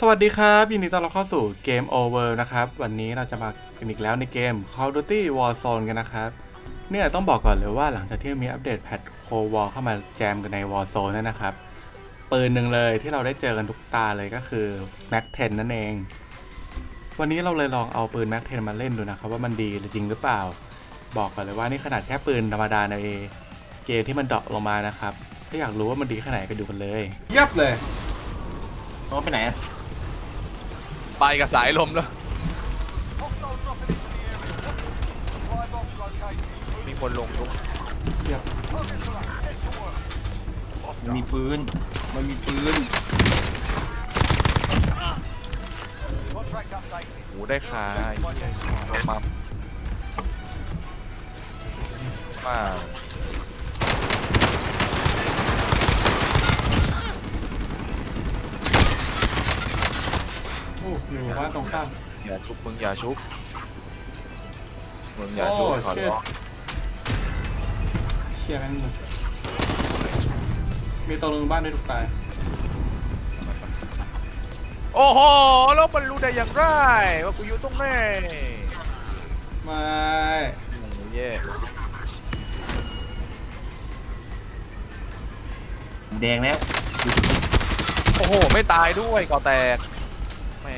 สวัสดีครับ ยินดีต้อนรับเข้าสู่เกม Over นะครับ วันนี้เราจะมากันอีกแล้วในเกม Call of Duty Warzone กันนะครับ เนี่ยต้องบอกก่อนเลยว่าหลังจากที่มีอัปเดตแพทโควอลเข้ามาแจมกันใน Warzone นั่นนะครับ ปืนหนึ่งเลยที่เราได้เจอกันทุกตาเลยก็คือ Mac 10 นั่นเอง วันนี้เราเลยลองเอาปืน Mac 10 มาเล่นดูนะครับ ว่ามันดีจริงหรือเปล่า บอกก่อนเลยว่านี่ขนาดแค่ปืนธรรมดาในเกมที่มันเดรอปลงมานะครับถ้าอยากรู้ว่ามันดีแค่ไหนไปดูกันเลย ยับเลยโอ้ไปไหนอะ ไปกับสายลมแล้ว มีคนลงทุกยับมันมีปืน มันมีปืนหูได้คาลงมามา โอ้อยู่บ้านตรงข้ามอย่าชุบมึงอย่าชุบมึงอย่าชุบโอ้ขอเชี่ยร้องเชี่ยแม่งมึงมีตัวลงบ้านได้ทุกตาย โอ้โหแล้วมันรู้ได้อย่างไรว่ากูอยู่ตรงไหนไม่โอ้เย่แดงแล้ว โอ้โห ไม่ตายด้วยก่อแตกแม่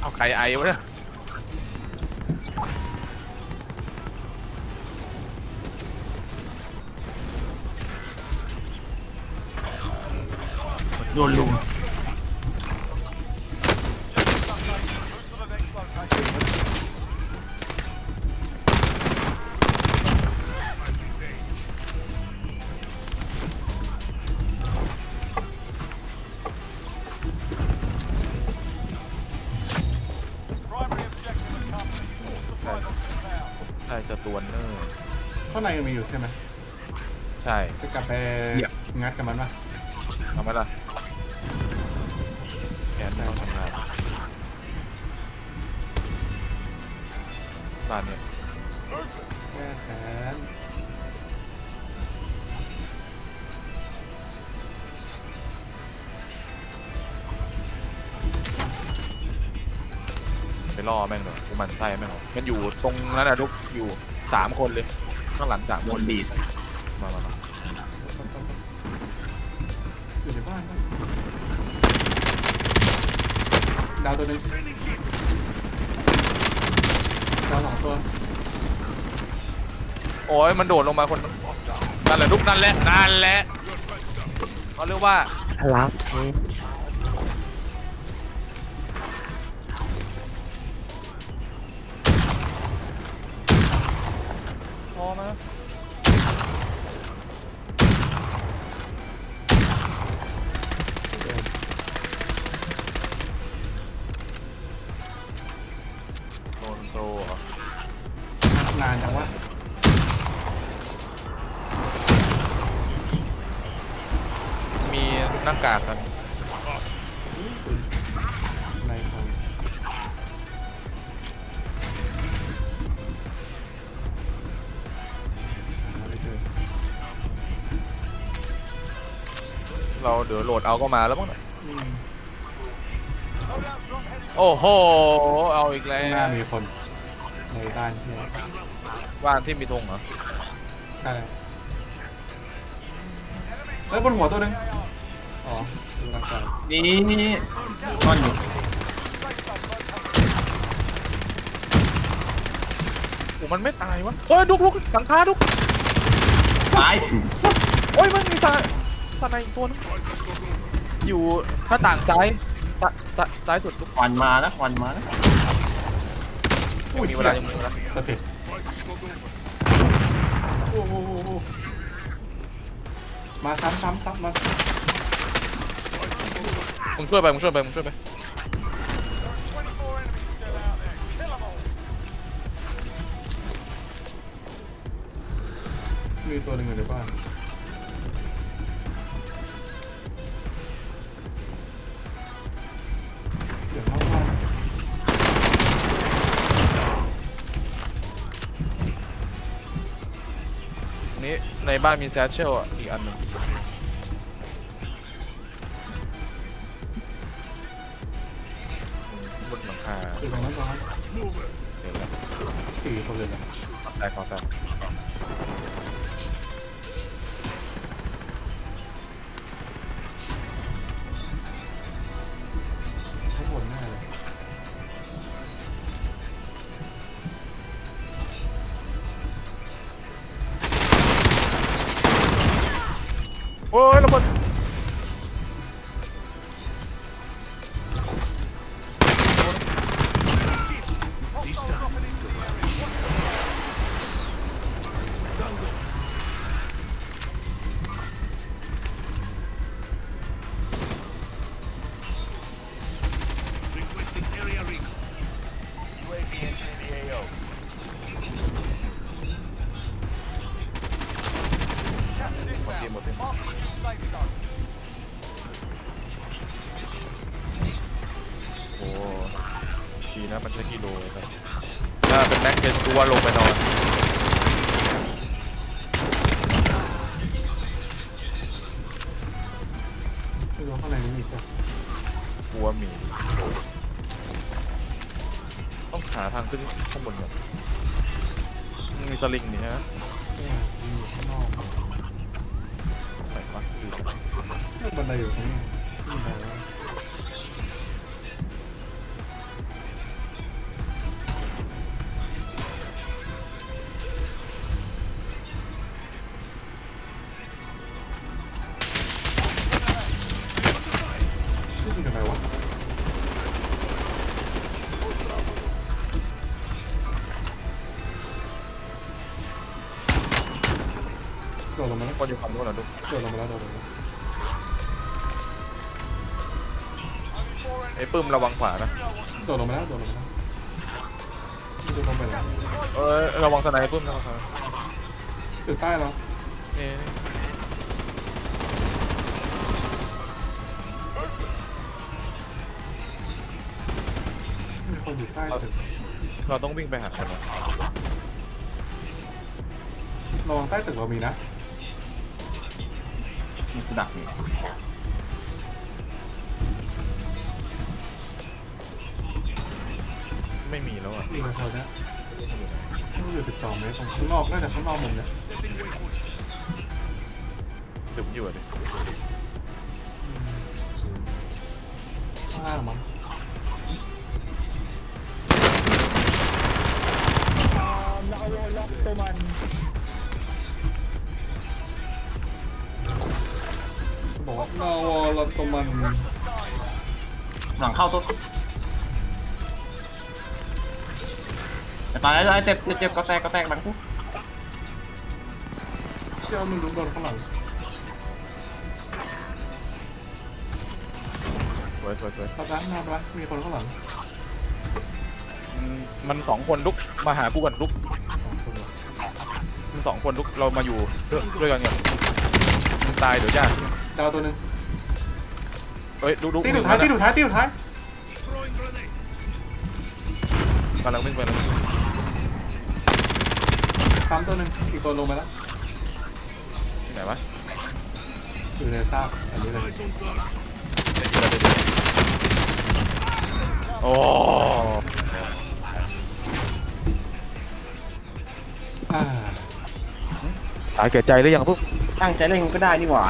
เอาใครไอวะเนี่ยโดนลุม ตวนเนอร์ข้างในยังมีอยู่ใช่ไหมใช่จะกลับไปงัดกับมันปะทำไหมล่ะแกนไม่ต้องทำงานบ้านเนี่ยแก้แค้น ล่อแม่งหน่อยพวกมันไส้แม่งหน่อยมันอยู่ตรงนั้นอะทุกอยู่สามคนเลยข้างหลังจากโดนบีบมามามาอยู่ในบ้านปะดาวตัวหนึงดาวสองตัวโอ้ยมันโดดลงมาคนนึงนั่นแหละทุกนั่นแหละนั่นแหละเขาเรียกว่ารักเค อมาโดนโซ่เหรอนานจังวะมีหน้ากากกันใน เราเดี๋ยวโหลดเอาก็มาแล้วมั้งเนี่ยอืมโอ้โห เอาอีกแล้ข้างหน้าว มีคนในบ้านที่บ้านที่มีธงเหรอ ใช่เฮ้ยบนหัวตัวหนึงอ๋อดูร่างกายนี่นี่ซ่อนอยู่โอ้มันไม่ตายวะเฮ้ยดุกลุกหลังคาดุกตายโอ้ยมันมีตา ตาในอีกตัวนึงอยู่หน้าต่างซ้ายซ้ายซ้ายซ้ายสุดดุกควันมานะควันมานะยังมีเวลายังมีเวลาสติโอ้โหโอ้โหมาซ้ำซ้ำซ้ำมามึงช่วยไปมึงช่วยไปมึงช่วยไปมีตัวหนึ่งอยู่ในบ้าน ในบ้านมีแซชเชลอีกอันหนึงบนหลังคาอยู่ตรงนั้เห็นแสี่คนเลยนะแตก่อนแตก แม็กเกนกูว่าลงไปนอนไม่รู้ข้างในนี้มีปะกูว่ามี ต้องหาทางขึ้นข้างบนก่อนมึงมีสลิงนี่ฮะเนี่ยมีอยู่ข้างนอกไหนวะอยู่เนี่ยบันไดอยู่ตรงนี้มีบันไดวะ อยู่ฝั่งนู้นเหรอลูกโดดลงมาแล้วโดดลงมาแล้วไอ้ปื้มระวังขวานะ โดดลงมาแล้วโดดลงมาแล้วไม่รู้ลงไปแล้วเอ้ยระวังสไนเปอร์ปื้มระวังสไนเปอร์อยู่ใต้เราเอ๊ะมีคนอยู่ใต้ตึกเราต้องวิ่งไปหาคนนะระวังใต้ตึกเรามีนะ นี่กูดักอยู่ไม่มีแล้วอะนี่มาเท่านี้ต้องอยู่12เมตรตรงข้างนอกน่าจะข้างนอกหมดเลยเดี๋ยวผมอยู่อะดิข้างล่างมั้งานาวอลตมันหลังเข้าตัวแต่ตายแล้วไอ้เจ็บเจ็บเจ็บก็แตกก็แตกหลังกูเชื่อมันรู้โดนข้างหลังสวยสวยสวยรับร้านมาร้านมีคนข้างหลังมันมันสองคนลุกมาหากูก่อนลุกสองคนเหรอมันสองคนลุกเรามาอยู่ด้วยด้วยกันก่อนมึงตายเดี๋ยวยากดาวตัวหนึ่ง เอ้ยลุกลุกตีสุดท้ายตีสุดท้ายตีสุดท้ายกำลังวิ่งไปแล้วตามตัวหนึ่งอีกตัวลงไปแล้วที่ไหนวะอยู่ในซากอันนี้เลยโอ้อ่า ตายแก่ใจหรือยังพวกตั้งใจเล่นก็ได้นี่หว่า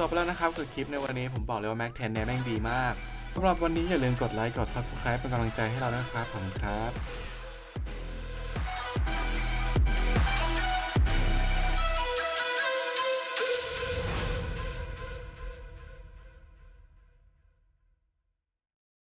จบแล้วนะครับกับคลิปในวันนี้ผมบอกเลยว่าแม็กเทนเนี่ยแม่งดีมากสำหรับวันนี้อย่าลืมกดไลค์กด subscribe เป็นกำลังใจให้เรานะครับขอบคุณครับ